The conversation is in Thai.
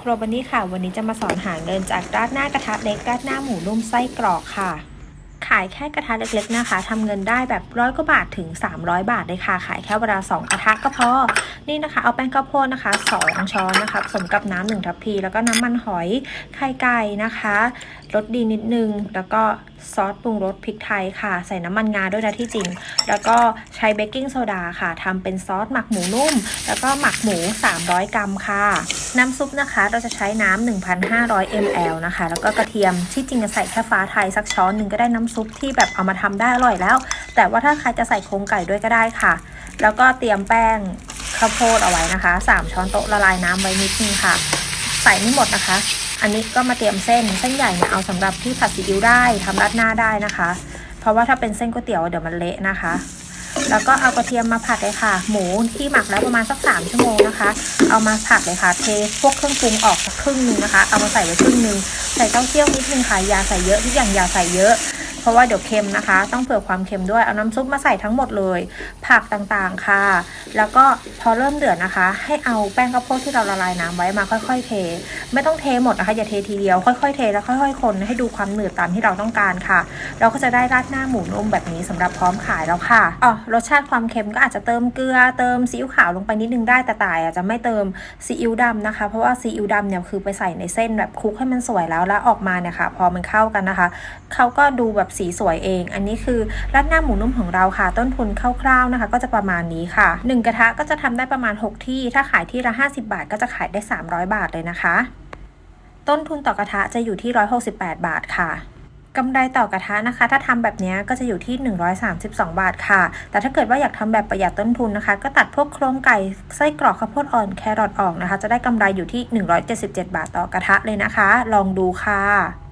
ครัวบันนี่ค่ะ วันนี้จะมาสอนหาเงินจากราดหน้ากระทะเล็กราดหน้าหมูนุ่มไส้กรอกค่ะ ขายแค่กระทะเล็กๆนะคะทำเงินได้แบบร้อยกว่าบาทถึง 300 บาทเลยค่ะ ขายแค่เวลา2กระทะก็พอ นี่นะคะ เอาแป้งข้าวโพดนะคะ 2 ช้อนนะคะผสมกับน้ำหนึ่งทัพพี แล้วก็น้ำมันหอยไข่ไก่นะคะรสดีนิดนึง แล้วก็ ซอสปรุงรสพริกไทยค่ะ ใส่น้ำมันงาด้วยนะที่จริง แล้วก็ใช้เบกกิ้งโซดาค่ะทำเป็นซอสหมักหมูนุ่ม แล้วก็หมักหมู 300 กรัมค่ะ น้ำซุปนะคะ เราจะใช้น้ำ1,500 ml นะคะ แล้วก็กระเทียมที่จริงจะใส่แค่ฟ้าไทยสักช้อนหนึ่งก็ได้น้ำซุปที่แบบเอามาทำได้อร่อยแล้ว แต่ว่าถ้าใครจะใส่โครงไก่ด้วยก็ได้ค่ะ แล้วก็เตรียมแป้งข้าวโพดเอาไว้นะคะ 3 ช้อนโต๊ะละลายน้ำไว้นิดนึงค่ะ ใส่ไม่หมดนะคะ อันนี้ก็มาเตรียมเส้นเส้นใหญ่เนี่ยเอาสำหรับที่ผัดซีอิ๊วได้ทำราดหน้าได้นะคะ เพราะว่าถ้าเป็นเส้นก๋วยเตี๋ยวเดี๋ยวมันเละนะคะ แล้วก็เอากระเทียมมาผัดเลยค่ะ หมูที่หมักแล้วประมาณสักสามชั่วโมงนะคะ เอามาผัดเลยค่ะ เทพวกเครื่องปรุงออกสักครึ่งหนึงนะคะ เอามาใส่ไว้ครึ่งหนึงใส่เต้าเจี้ยวนิดนึงค่ะอย่าใส่เยอะทุกอย่างอย่าใส่เยอะ เพราะว่าเดี๋ยวเค็มนะคะ ต้องเผื่อความเค็มด้วยเอาน้ำซุปมาใส่ทั้งหมดเลย ผักต่างๆค่ะ แล้วก็พอเริ่มเดือดนะคะ ให้เอาแป้งข้าวโพดที่เราละลายน้ำไว้มาค่อย ๆ เท ไม่ต้องเทหมดนะคะอย่าเททีเดียวค่อยๆเทแล้วค่อย ๆ คนให้ดูความหนืดตามที่เราต้องการค่ะ เราก็จะได้ราดหน้าหมูนุ่มแบบนี้สำหรับพร้อมขายแล้วค่ะอ๋อรสชาติความเค็มก็อาจจะเติมเกลือเติมซีอิ๊วขาวลงไปนิดนึงได้แต่ตายอาจจะไม่เติมซีอิ๊วดำนะคะ เพราะว่าซีอิ๊วดำเนี่ยคือไปใส่ในเส้นแบบคลุกให้มันสวยแล้วแล้วออกมาเนี่ยค่ะ พอมันเข้ากันนะคะเขาก็ดูแบบสีสวยเอง อันนี้คือราดหน้าหมูนุ่มของเราค่ะ ต้นทุนคร่าวๆนะคะ ก็จะประมาณนี้ค่ะ 1 กระทะก็จะทำได้ประมาณ 6 ที่ ถ้าขายที่ละ 50 บาท ก็จะขายได้ 300 บาทเลยนะคะ ต้นทุนต่อกระทะจะอยู่ที่ 168 บาทค่ะกำไรต่อกระทะนะคะ ถ้าทำแบบนี้ก็จะอยู่ที่ 132 บาทค่ะ แต่ถ้าเกิดว่าอยากทำแบบประหยัดต้นทุนนะคะ ก็ตัดพวกโครงไก่ไส้กรอกข้าวโพดอ่อนแครอทออกนะคะ จะได้กำไรอยู่ที่ 177 บาทต่อกระทะเลยนะคะ ลองดูค่ะ